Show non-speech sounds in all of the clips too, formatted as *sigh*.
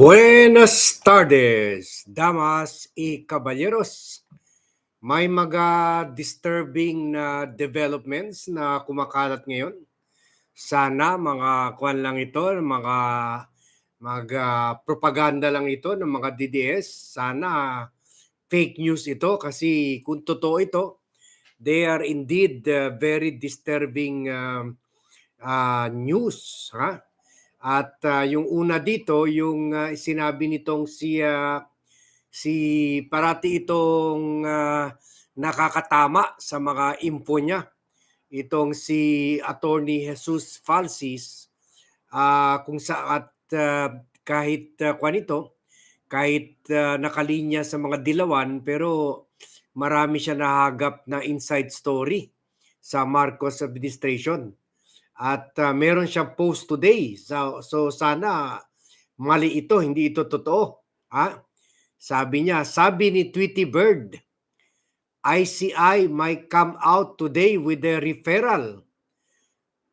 Buenas tardes, damas y caballeros. May mga disturbing na developments na kumakalat ngayon. Sana mga kwan lang ito, mga mga propaganda lang ito ng mga DDS. Sana fake news ito kasi kung totoo ito, they are indeed uh, very disturbing um, uh, news. Ha? At ah, yung una dito, yung ah, sinabi nitong si ah, si parati itong ah, nakakatama sa mga info niya. Itong si Attorney Jesus Falsis ah, kung sa at ah, kahit uh, kwan ito, kahit ah, nakalinya sa mga dilawan pero marami siya nahagap na inside story sa Marcos administration. At ah, meron siyang post today. So, so sana mali ito, hindi ito totoo. Ha? Sabi niya, sabi ni Tweety Bird, ICI might come out today with a referral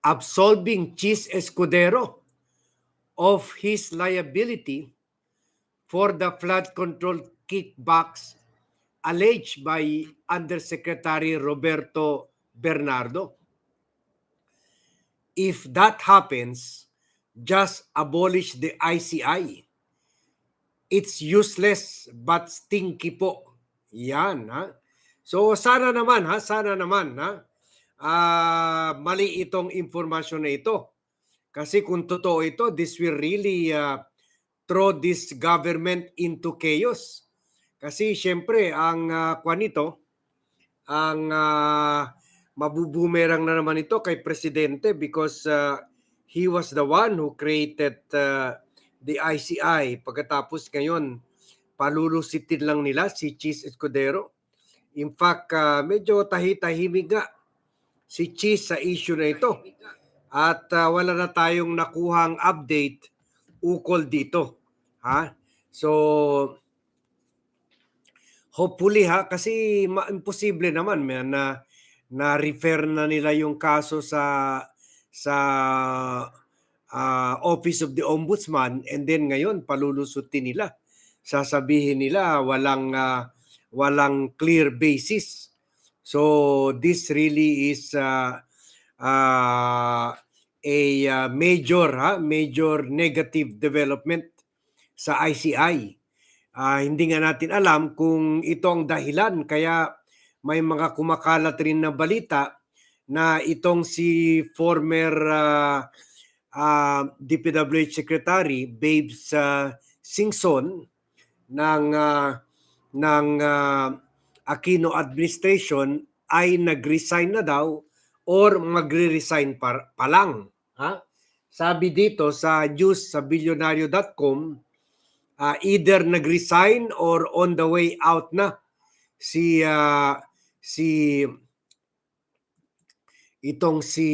absolving Cheese Escudero of his liability for the flood control kickbacks alleged by Undersecretary Roberto Bernardo if that happens, just abolish the ICI. It's useless but stinky po. Yan ha. So sana naman ha, sana naman ha. ah, mali itong informasyon na ito. Kasi kung totoo ito, this will really uh, throw this government into chaos. Kasi syempre ang uh, kwan ang uh, mabubumerang na naman ito kay presidente because uh, he was the one who created uh, the ICI. Pagkatapos ngayon, palulusitin lang nila si Cheese Escudero. In fact, uh, medyo tahi-tahimik nga si Cheese sa issue na ito. At uh, wala na tayong nakuhang update ukol dito. Ha? So, hopefully ha, kasi ma- imposible naman man na na refer na nila yung kaso sa sa uh, Office of the Ombudsman and then ngayon palulusutin nila. Sasabihin nila walang uh, walang clear basis. So this really is uh, uh, a uh, major ha, major negative development sa ICI. Uh, hindi nga natin alam kung ito ang dahilan kaya may mga kumakalat rin na balita na itong si former uh, uh, DPWH Secretary Babes uh, Singson ng uh, ng uh, Aquino administration ay nag-resign na daw or magre-resign pa, pa lang. Ha? Sabi dito sa news sa billionario.com, uh, either nag-resign or on the way out na si uh, si itong si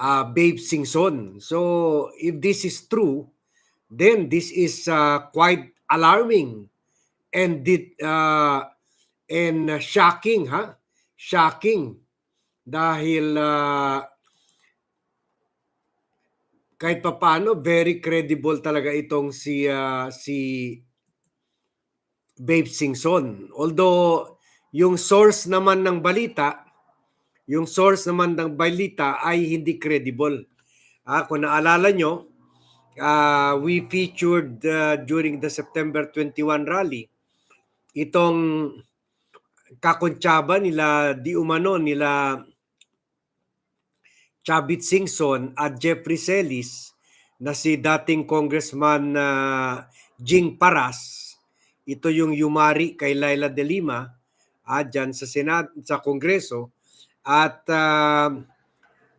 uh, Babe Singson. So if this is true, then this is uh, quite alarming and did uh, and uh, shocking ha? Shocking. Dahil uh, kahit papaano very credible talaga itong si uh, si Babe Singson. Although yung source naman ng balita, yung source naman ng balita ay hindi credible. Ah, kung naalala nyo, uh, we featured uh, during the September 21 rally itong kakontsaba nila di umano nila Chabit Singson at Jeffrey Celis na si dating congressman uh, Jing Paras ito yung yumari kay Laila de Lima uh, dyan sa Senado, sa Kongreso. At uh,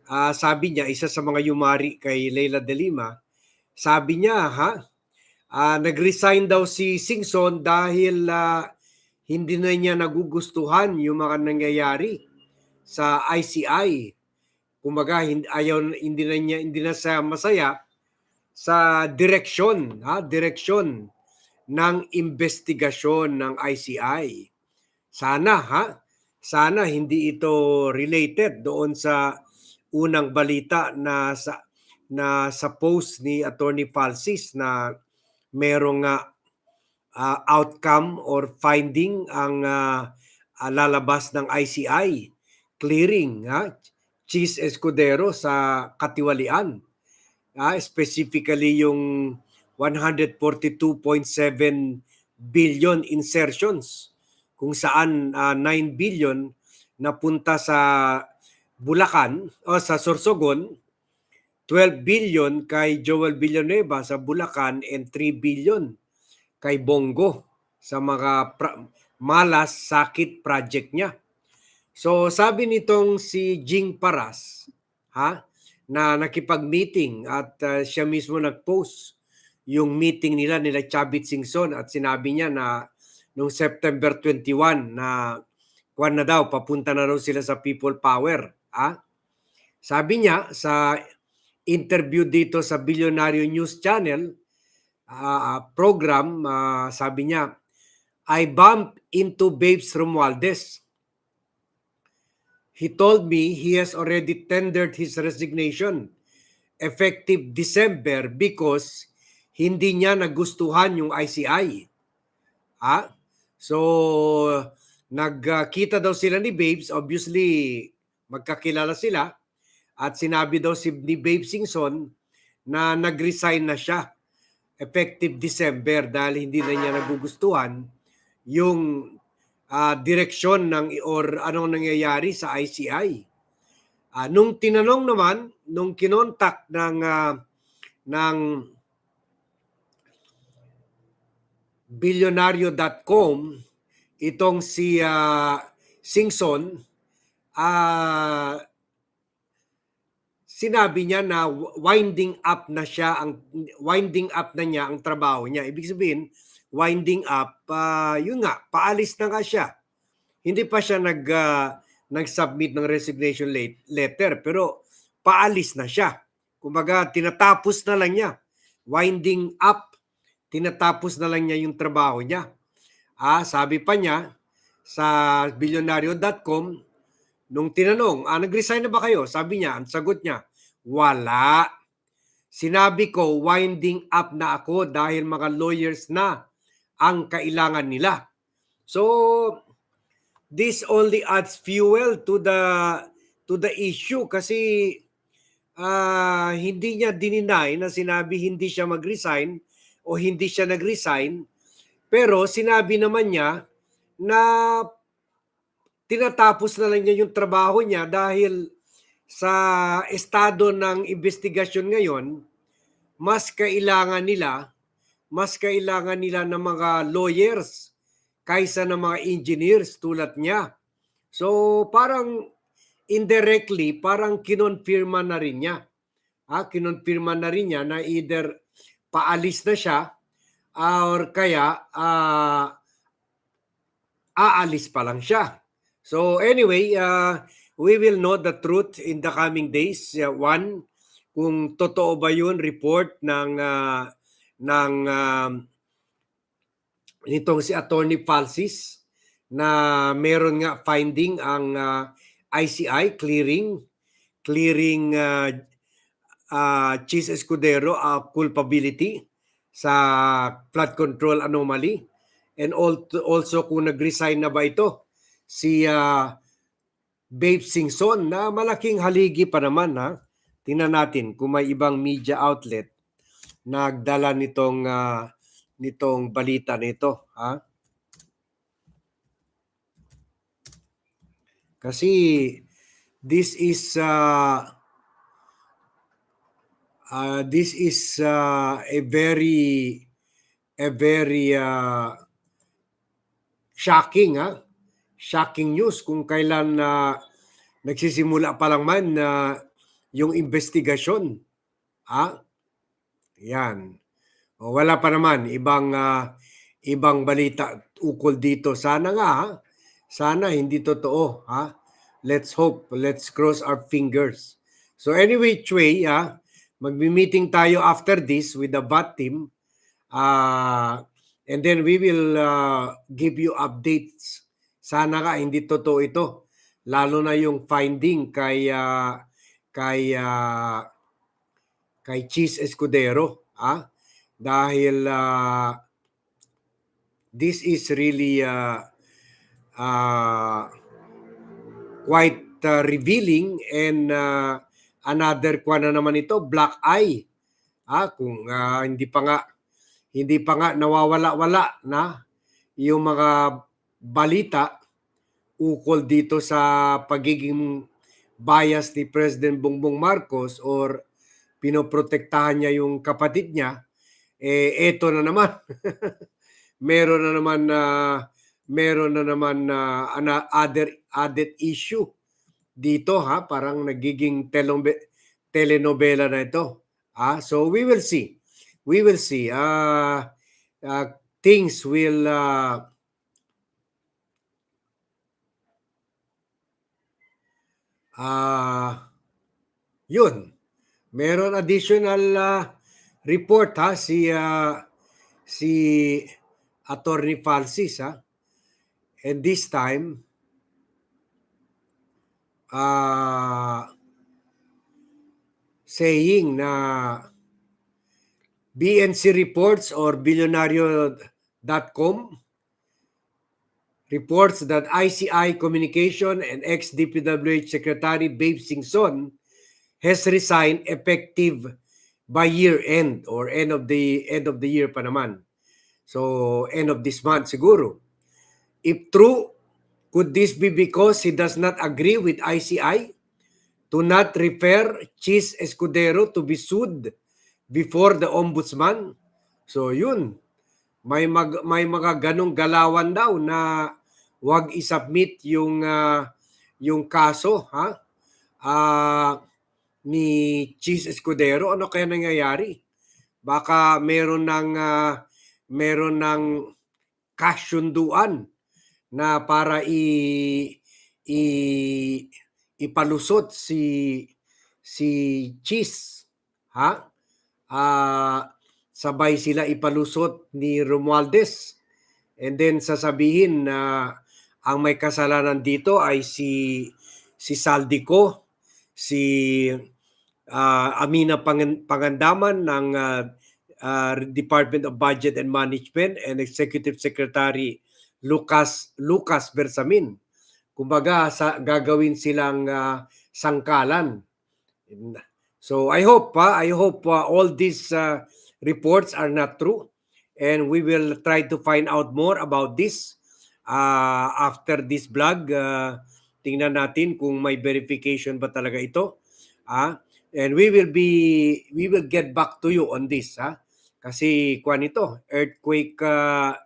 uh, sabi niya, isa sa mga yumari kay Leila de Lima, sabi niya, ha, uh, nag-resign daw si Singson dahil uh, hindi na niya nagugustuhan yung mga nangyayari sa ICI. Kumaga hindi ayaw hindi na niya hindi na siya masaya sa direksyon, ha, direksyon ng investigasyon ng ICI. Sana ha, sana hindi ito related doon sa unang balita na sa na sa post ni Attorney Falsis na merong ah, outcome or finding ang ah, lalabas ng ICI clearing ha? Cheese Escudero sa katiwalian. Ah, specifically yung 142.7 billion insertions kung saan ah, 9 billion napunta sa Bulacan o sa Sorsogon 12 billion kay Joel Villanueva sa Bulacan and 3 billion kay Bongo sa mga malas sakit project niya. So sabi nitong si Jing Paras ha na nakipag-meeting at uh, siya mismo nag-post yung meeting nila nila Chavit Singson at sinabi niya na noong September 21 na kuan na daw papunta na daw sila sa People Power ha sabi niya sa interview dito sa Billionaire News Channel ah, program, ah, sabi niya, I bumped into Babes Romualdez. He told me he has already tendered his resignation effective December because hindi niya nagustuhan yung ICI. Ah, so nagkita daw sila ni Babes, obviously magkakilala sila at sinabi daw si ni Babe Singson na nag-resign na siya effective December dahil hindi na niya nagugustuhan yung ah, direksyon ng or anong nangyayari sa ICI. Ah, nung tinanong naman, nung kinontak ng ah, ng billionario.com itong si ah, Singson ah sinabi niya na winding up na siya ang winding up na niya ang trabaho niya. Ibig sabihin, winding up, ah, yun nga, paalis na nga siya. Hindi pa siya nag ah, nag-submit ng resignation letter pero paalis na siya. Kumbaga, tinatapos na lang niya. Winding up, tinatapos na lang niya yung trabaho niya. Ah, sabi pa niya sa billionario.com nung tinanong, ah, nag-resign na ba kayo? Sabi niya, ang sagot niya, wala. Sinabi ko, winding up na ako dahil mga lawyers na ang kailangan nila. So, this only adds fuel to the to the issue kasi ah, hindi niya dininay na sinabi hindi siya mag-resign o hindi siya nag-resign pero sinabi naman niya na tinatapos na lang niya yung trabaho niya dahil sa estado ng investigasyon ngayon, mas kailangan nila, mas kailangan nila ng mga lawyers kaysa ng mga engineers tulad niya. So parang indirectly, parang kinonfirma na rin niya. Ha, kinonfirma na rin niya na either paalis na siya or kaya ah, aalis pa lang siya. So anyway, uh, we will know the truth in the coming days. Uh, one, kung totoo ba yun report ng uh, ng um, nitong si Attorney Falsis na meron nga finding ang uh, ICI clearing clearing uh, uh, Cheese Escudero uh, culpability sa flood control anomaly and al- also kung nag-resign na ba ito si uh, Babe Singson na malaking haligi pa naman ha. Tingnan natin kung may ibang media outlet nagdala nitong ah, nitong balita nito ha. Kasi this is uh, uh, this is uh, a very a very uh, shocking ha shocking news kung kailan na nagsisimula pa lang man na yung investigasyon. Ha? Yan. O, wala pa naman ibang ah, ibang balita ukol dito. Sana nga ha. Sana hindi totoo ha. Let's hope, let's cross our fingers. So anyway, Chue, ha, magmi-meeting tayo after this with the BAT team. Ah, and then we will ah, give you updates sana nga hindi totoo ito. Lalo na yung finding kay ah, kay ah, kay Cheese Escudero, ah, dahil ah, this is really uh, uh, quite uh, revealing and uh, another kwa na naman ito, black eye. Ah, kung ah, hindi pa nga hindi pa nga nawawala-wala na yung mga balita ukol dito sa pagiging bias ni President Bongbong Marcos or pinoprotektahan niya yung kapatid niya, eh eto na naman. *laughs* meron na naman na meron na naman na ana- other added issue dito ha, parang nagiging telombe, telenovela na ito. Ah, so we will see. We will see. Uh, uh, things will uh, ah yun. Meron additional uh, report ha si uh, si Attorney Falsis ha. And this time uh, saying na BNC reports or billionario.com reports that ICI Communication and ex-DPWH Secretary Babe Singson has resigned effective by year end or end of the end of the year pa naman. So end of this month siguro. If true, could this be because he does not agree with ICI to not refer Cheese Escudero to be sued before the ombudsman? So yun, may mag, may mga ganong galawan daw na wag i-submit yung ah, yung kaso ha? Ah, ni Cheese Escudero ano kaya nangyayari? Baka meron ng ah, meron ng kasyunduan na para i, i ipalusot si si Cheese ha? Ah, sabay sila ipalusot ni Romualdez. And then sasabihin na ang may kasalanan dito ay si si Saldico, si ah, Amina Pangan- Pangandaman ng ah, ah, Department of Budget and Management and Executive Secretary Lucas Lucas Bersamin. Kumbaga sa gagawin silang ah, sangkalan. So I hope pa, I hope ah, all these ah, reports are not true and we will try to find out more about this uh, after this vlog. Uh, tingnan natin kung may verification ba talaga ito. Ah, and we will be we will get back to you on this ha. Kasi kuan ito, earthquake uh,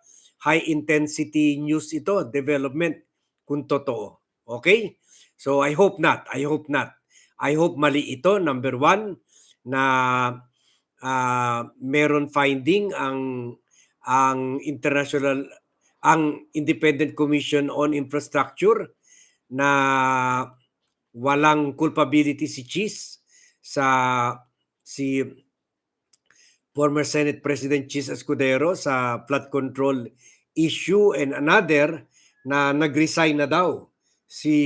high intensity news ito, development kung totoo. Okay? So I hope not. I hope not. I hope mali ito number one na ah, meron finding ang ang international ang Independent Commission on Infrastructure na walang culpability si Cheese sa si former Senate President Cheese Escudero sa flood control issue and another na nag-resign na daw si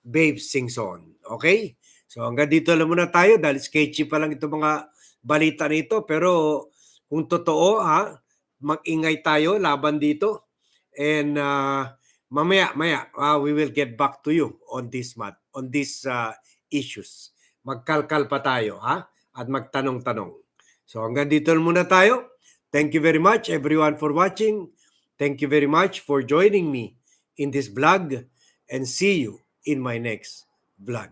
Babe Singson. Okay? So hanggang dito lang muna tayo dahil sketchy pa lang itong mga balita nito pero kung totoo ha, mag-ingay tayo laban dito and uh, mamaya maya uh, we will get back to you on this mat on these uh, issues. Magkalkal pa tayo ha at magtanong-tanong. So hanggang dito lang muna tayo. Thank you very much everyone for watching. Thank you very much for joining me in this vlog and see you in my next vlog.